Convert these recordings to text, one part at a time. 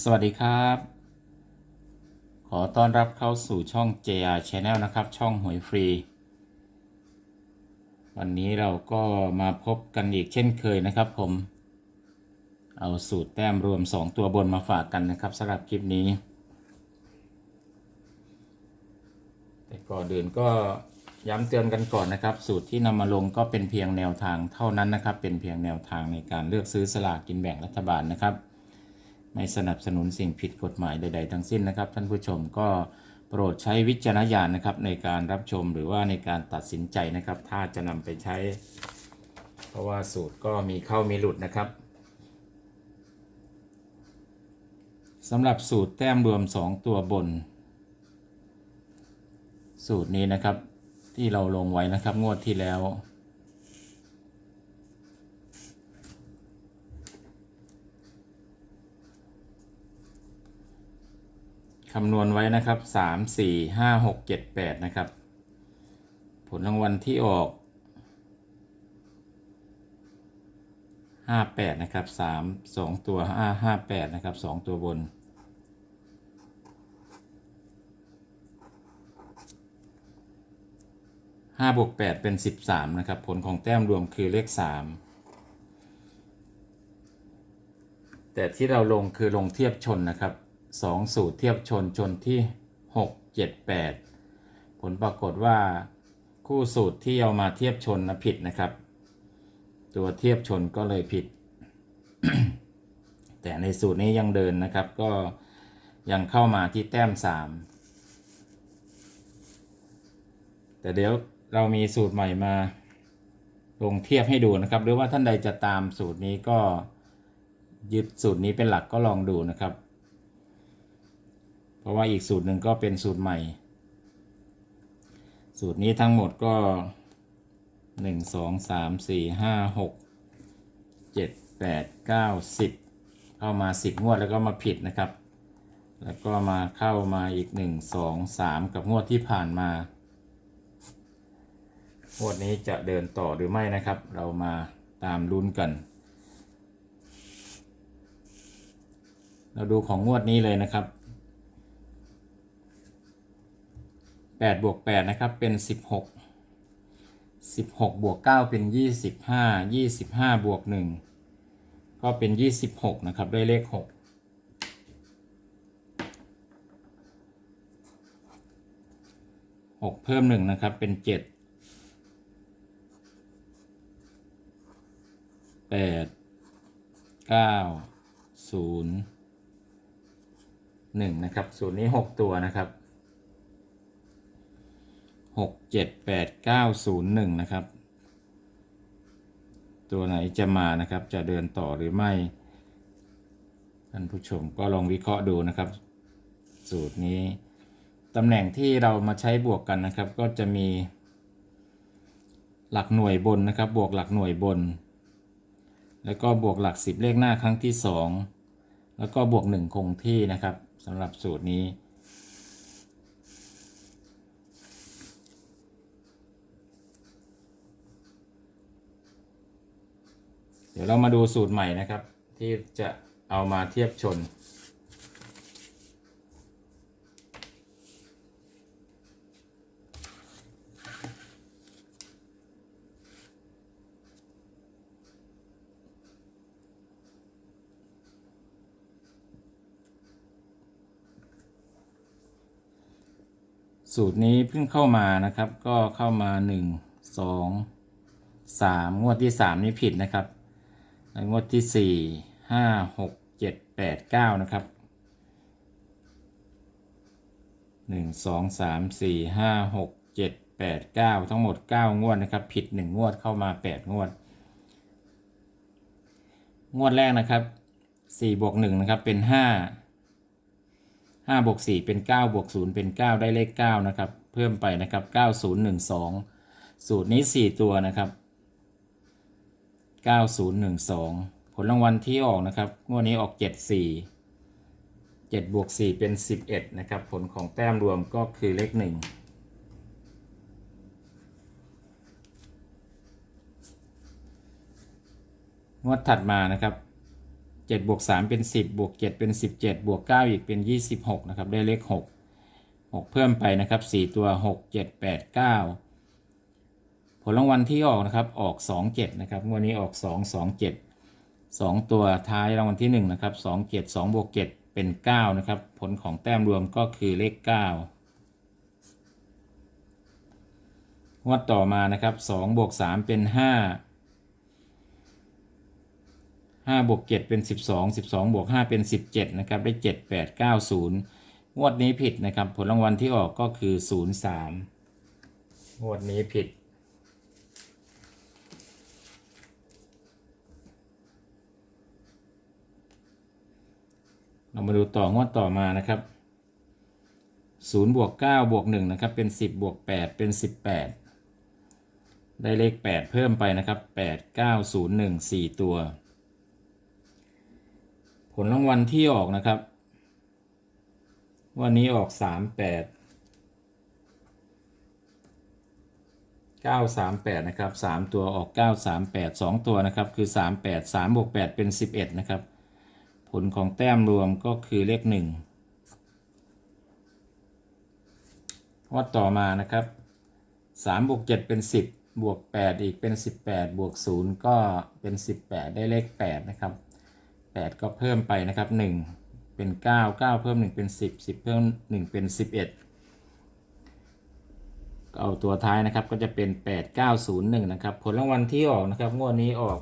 สวัสดีครับ ขอต้อนรับเข้าสู่ช่อง JR Channel นะครับ ช่องหวยฟรี วันนี้เราก็มาพบกันอีกเช่นเคยนะครับผม เอาสูตรแต้มรวม 2 ตัวบนมาฝากกันนะครับสำหรับคลิปนี้ แต่ก่อนอื่นก็ย้ำเตือนกันก่อนนะครับ สูตรที่นำมาลงก็เป็นเพียงแนวทางเท่านั้นนะครับ เป็นเพียงแนวทางในการเลือกซื้อสลากกินแบ่งรัฐบาลนะครับ ไม่สนับสนุนสิ่งผิดกฎหมายใด ๆ ทั้งสิ้นนะครับ ท่านผู้ชมก็โปรดใช้วิจารณญาณนะครับในการรับชมหรือว่าในการตัดสินใจนะครับ ถ้าจะนำไปใช้ เพราะว่าสูตรก็มีเข้ามีหลุดนะครับสำหรับสูตรแต้มรวม 2 ตัวบน สูตรนี้นะครับที่เราลงไว้นะครับงวดที่แล้ว คำนวณไว้นะครับสามสี่ห้าหกเจ็ดแปดนะครับ ผลรางวัลที่ออกห้าแปดนะครับสามสองตัวห้าห้าแปดนะครับสองตัวบนห้าบวกแปดเป็นสิบสามนะครับ ผลของแต้มรวมคือเลขสามแต่ที่เราลงคือลงเทียบชนนะครับ สองสูตรเทียบชนชนที่หกเจ็ดแปดผลปรากฏว่าคู่สูตรที่เอามาเทียบชนนะผิดนะครับ ตัวเทียบชนก็เลยผิด แต่ในสูตรนี้ยังเดินนะครับ ก็ยังเข้ามาที่แต้มสามแต่เดี๋ยวเรามีสูตรใหม่มาลงเทียบให้ดูนะครับ หรือว่าท่านใดจะตามสูตรนี้ก็ยึดสูตรนี้เป็นหลักก็ลองดูนะครับ เพราะว่าอีกสูตรหนึ่งก็เป็นสูตรใหม่ สูตรนี้ทั้งหมดก็หนึ่งสองสามสี่ห้าหกเจ็ดแปดเก้าสิบเข้ามาสิบงวดแล้วก็มาผิดนะครับ แล้วก็มาเข้ามาอีกหนึ่งสองสามกับงวดที่ผ่านมางวดนี้จะเดินต่อหรือไม่นะครับ เรามาตามลุ้นกัน เราดูของงวดนี้เลยนะครับ 8บวก8นะครับเป็น 16 16บวก9เป็น 25 25บวก1ก็เป็น 26 นะครับได้เลข 6 6 เพิ่ม 1 นะครับ เป็น 7 8 9 0 1 นะครับสูตรนี้ 6 ตัวนะครับ หกเจ็ดแปดเก้าศูนย์หนึ่งนะครับ ตัวไหนจะมานะครับ จะเดินต่อหรือไม่ ท่านผู้ชมก็ลองวิเคราะห์ดูนะครับ สูตรนี้ตำแหน่งที่เรามาใช้บวกกันนะครับ ก็จะมี หลักหน่วยบนนะครับ บวกหลักหน่วยบน แล้วก็บวกหลักสิบเลขหน้าครั้งที่สองแล้วก็บวกหนึ่งคงที่นะครับสำหรับสูตรนี้ ดี๋ยวเรามาดูสูตรใหม่นะครับ ที่จะเอามาเทียบชน สูตรนี้เพิ่งเข้ามานะครับ ก็เข้ามาหนึ่งสองสามงวดที่สามนี่ผิดนะครับ งวดที่สี่ห้าหกเจ็ดแปดเก้านะครับหนึ่งสองสามสี่ห้าหกเจ็ดแปดเก้าทั้งหมดเก้างวดนะครับ ผิดหนึ่งงวดเข้ามาแปดงวด งวดแรกนะครับสี่บวกหนึ่งนะครับเป็นห้าห้าบวกสี่เป็นเก้าบวกศูนย์เป็นเก้าได้เลขเก้านะครับ เพิ่มไปนะครับเก้าศูนย์หนึ่งสองสูตรนี้สี่ตัวนะครับ 9012 ผลรางวัลที่ออกนะครับงวดนี้ออก 74 7บวก4เป็น 11 นะครับ ผลของแต้มรวมก็คือเลข 1 งวดถัดมานะครับเจ็ดบวกสามเป็นสิบบวกเจ็ดเป็นสิบเจ็ดบวกเก้าอีกเป็นยี่สิบหกนะครับ ได้เลขหกหกเพิ่มไปนะครับสี่ตัวหกเจ็ดแปดเก้า ผลรางวัลที่ออกนะครับออกสองเจ็ดนะครับงวดนี้ออกสองสองเจ็ดสองตัวท้ายรางวัลที่หนึ่งนะครับสองเจ็ดสองบวกเจ็ดเป็นเก้านะครับ ผลของแต้มรวมก็คือเลขเก้างวดต่อมานะครับสองบวกสามเป็นห้าห้าบวกเจ็ดเป็นสิบสองสิบสองบวกห้าเป็นสิบเจ็ดนะครับ ได้เจ็ดแปดเก้าศูนย์งวดนี้ผิดนะครับ ผลรางวัลที่ออกก็คือศูนย์สามงวดนี้ผิด เรามาดูต่องวดต่อมานะครับศูนย์บวกเก้าบวกหนึ่งนะครับ เป็นสิบบวกแปดเป็นสิบแปดได้เลขแปดเพิ่มไปนะครับแปดเก้าศูนย์หนึ่งสี่ตัว ผลรางวัลที่ออกนะครับ วันนี้ออกสามแปดเก้าสามแปดนะครับสามตัวออกเก้าสามแปดสองตัวนะครับ คือสามแปดสามบวกแปดเป็นสิบเอ็ดนะครับ ผลของแต้มรวมก็คือเลขหนึ่งวัดต่อมานะครับสามบวกเจ็ดเป็นสิบบวกแปดอีกเป็นสิบแปดบวกศูนย์ก็เป็นสิบแปดได้เลขแปดนะครับแปดก็เพิ่มไปนะครับหนึ่งเป็นเก้าเก้าเพิ่มหนึ่งเป็นสิบสิบเพิ่มหนึ่งเป็นสิบเอ็ดเอาตัวท้ายนะครับก็จะเป็นแปดเก้าศูนย์หนึ่งนะครับ ผลรางวัลที่ออกนะครับ งวดนี้ออก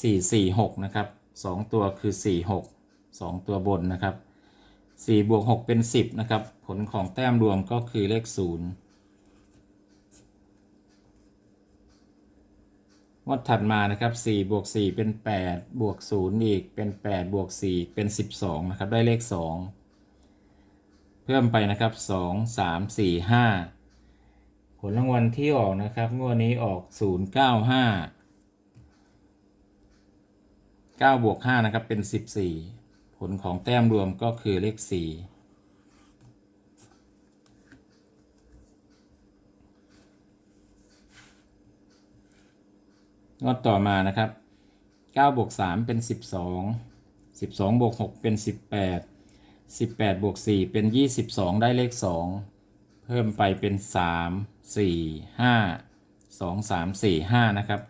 สี่สี่หกนะครับสองตัวคือสี่หกสองตัวบนนะครับสี่บวกหกเป็นสิบนะครับ ผลของแต้มรวมก็คือเลขศูนย์งวดถัดมานะครับ4บวก4เป็น 8 บวก 0 อีกเป็น 8 บวก 4 เป็น 12 นะครับ ได้เลข 2 เพิ่มไปนะครับ 2 3 4 5 ผลรางวัลที่ออกนะครับ งวดนี้ออก 0 9บวก5นะครับเป็น 14 ผลของแต้มรวมก็คือเลข 4 งวดต่อมานะครับ9บวก3เป็น 12 12บวก6เป็น 18 18บวก4เป็น 22 ได้เลข 2 เพิ่มไปเป็น 3 4 5 2 3 4 5 นะครับ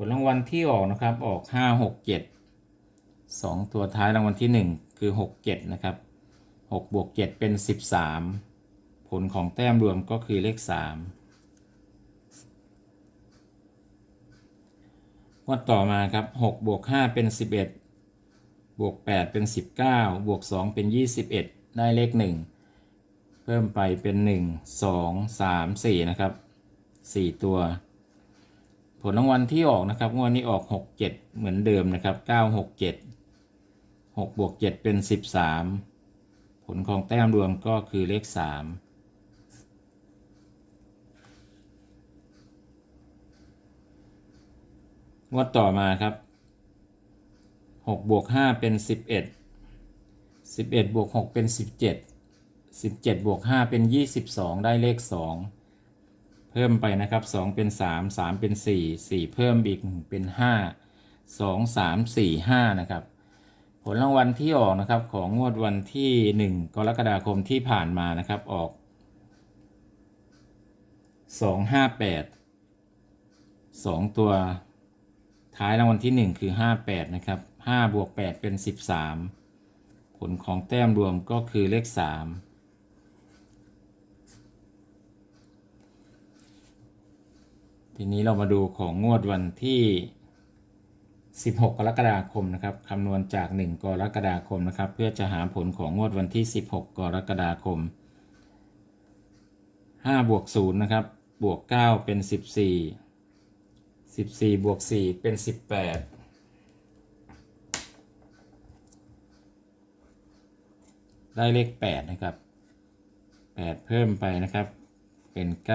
ผลรางวัลที่ออกนะครับออก5 6 7 2ตัวท้ายรางวัลที่1คือ6 7นะครับ6บวก7เป็น13ผลของแต้มรวมก็คือเลข3งวดต่อมาครับ6บวก5เป็น11บวก8เป็น19บวก2เป็น21ได้เลข1เพิ่มไปเป็น1 2 3 4นะครับ4ตัว ผลรางวัลที่ออกนะครับงวดนี้ออก 6 7 เหมือนเดิมนะครับ 9 6 7 6บวก7เป็น 13 ผลของแต้มรวมก็คือเลข 3งวดต่อมาครับหกบวกห้าเป็นสิบเอ็ดสิบเอ็ดบวกหกเป็นสิบเจ็ดสิบเจ็ดบวกห้าเป็นยี่สิบสองได้เลขสอง พิ่มไปนะครับสองเป็นสามสามเป็นสี่สี่เพิ่มอีกเป็นห้าสองสามสี่ห้านะครับ ผลรางวัลที่ออกนะครับของงวดวันที่หนึ่งกรกฎาคมที่ผ่านมานะครับออกสองห้าแปดสองตัวท้ายรางวัลที่ 1 คือ 58 นะครับ 5 บวก 8 เป็น 13 ผลของแต้มรวมก็คือเลข 3 ทีนี้เรามาดูของงวดวันที่ 16 กรกฎาคมนะครับคำนวณจาก 1 กรกฎาคมนะครับ เพื่อจะหาผลของงวดวันที่ 16 กรกฎาคม 5 บวก 0 นะครับ บวก 9 เป็น 14สิบวกสี่เป็นสิบแปดได้เลขแปดนะครับแปดเพิ่มไปนะครับ เป็นเ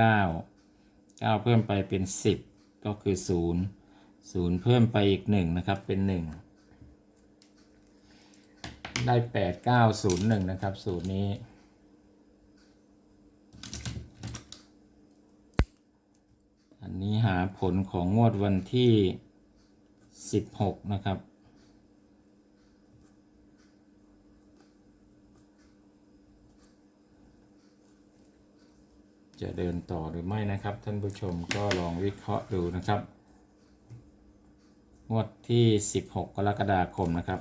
ก้าเก้าเพิ่มไปเป็นสิบก็คือศูนย์ศูนย์เพิ่มไปอีกหนึ่งนะครับ เป็นหนึ่งได้แปดเก้าศูนย์หนึ่งนะครับ สูตรนี้ อันนี้หาผลของงวดวันที่สิบหกนะครับ จะเดินต่อหรือไม่นะครับ ท่านผู้ชมก็ลองวิเคราะห์ดูนะครับ งวดที่ 16 กรกฎาคมนะครับ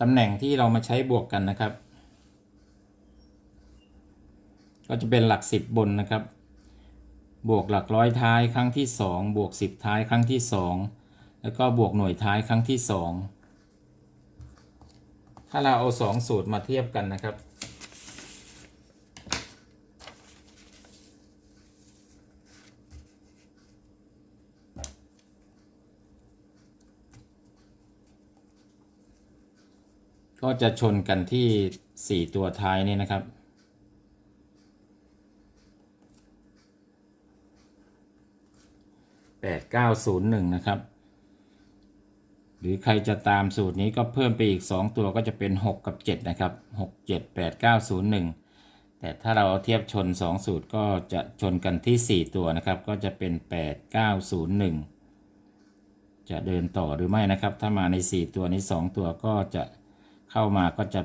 ตำแหน่งที่เรามาใช้บวกกันนะครับ ก็จะเป็นหลัก 10 บนนะครับ บวกหลักร้อยท้ายครั้งที่ 2 บวก 10 ท้ายครั้งที่ 2 แล้วก็บวกหน่วยท้ายครั้งที่ 2 ถ้าเราเอา 2 สูตรมาเทียบกันนะครับ ก็จะชนกันที่ 4 ตัวท้ายนี่นะครับ8901นย์หนึ่งนะครับ หรือใครจะตามสูตรนี้ก็เพิ่มไปอีก 2 ตัวก็จะเป็น 6 กับ 7 นะครับ6 7 8 9 0 1แต่ถ้าเราเอาเทียบชน 2 สูตรก็จะชนกันที่ 4 ตัวนะครับ ก็จะเป็น 8 9 0 1 จะเดินต่อหรือไม่นะครับ ถ้ามาใน 4 ตัวนี้ 2 ตัวก็จะ เข้ามาก็จะ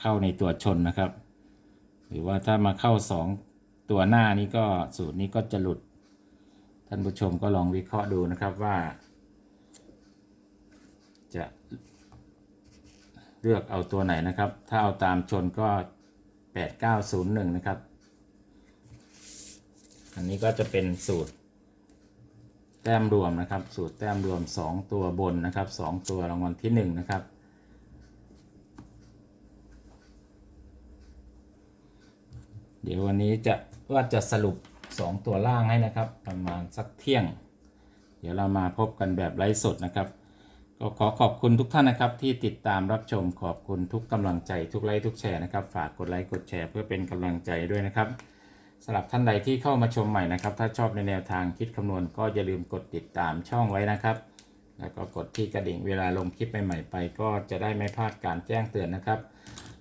เข้าในตัวชนนะครับ หรือว่าถ้ามาเข้า 2 ตัวหน้านี้ก็สูตรนี้ก็จะหลุด ท่านผู้ชมก็ลองวิเคราะห์ดูนะครับว่า จะเลือกเอาตัวไหนนะครับ ถ้าเอาตามชนก็ 8901 นะครับ อันนี้ก็จะเป็นสูตรแต้มรวมนะครับ สูตรแต้มรวม 2 ตัวบนนะครับ 2 ตัวรางวัลที่ 1 นะครับ เดี๋ยววันนี้จะว่าจะสรุป 2 ตัวล่างให้นะครับ ประมาณสักเที่ยง เดี๋ยวเรามาพบกันแบบไลฟ์สดนะครับ ก็ขอขอบคุณทุกท่านนะครับ ที่ติดตามรับชมขอบคุณทุกกำลังใจทุกไลค์ทุกแชร์นะครับ ฝากกดไลค์กดแชร์เพื่อเป็นกำลังใจด้วยนะครับสำหรับท่านใดที่เข้ามาชมใหม่นะครับ ถ้าชอบในแนวทางคิดคำนวณ ก็อย่าลืมกดติดตามช่องไว้นะครับ แล้วก็กดที่กระดิ่งเวลาลงคลิปใหม่ๆไป ก็จะได้ไม่พลาดการแจ้งเตือนนะครับ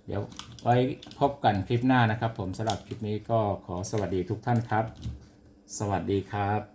เดี๋ยวไว้พบกันคลิปหน้านะครับ ผมสำหรับคลิปนี้ก็ขอสวัสดีทุกท่านครับ สวัสดีครับ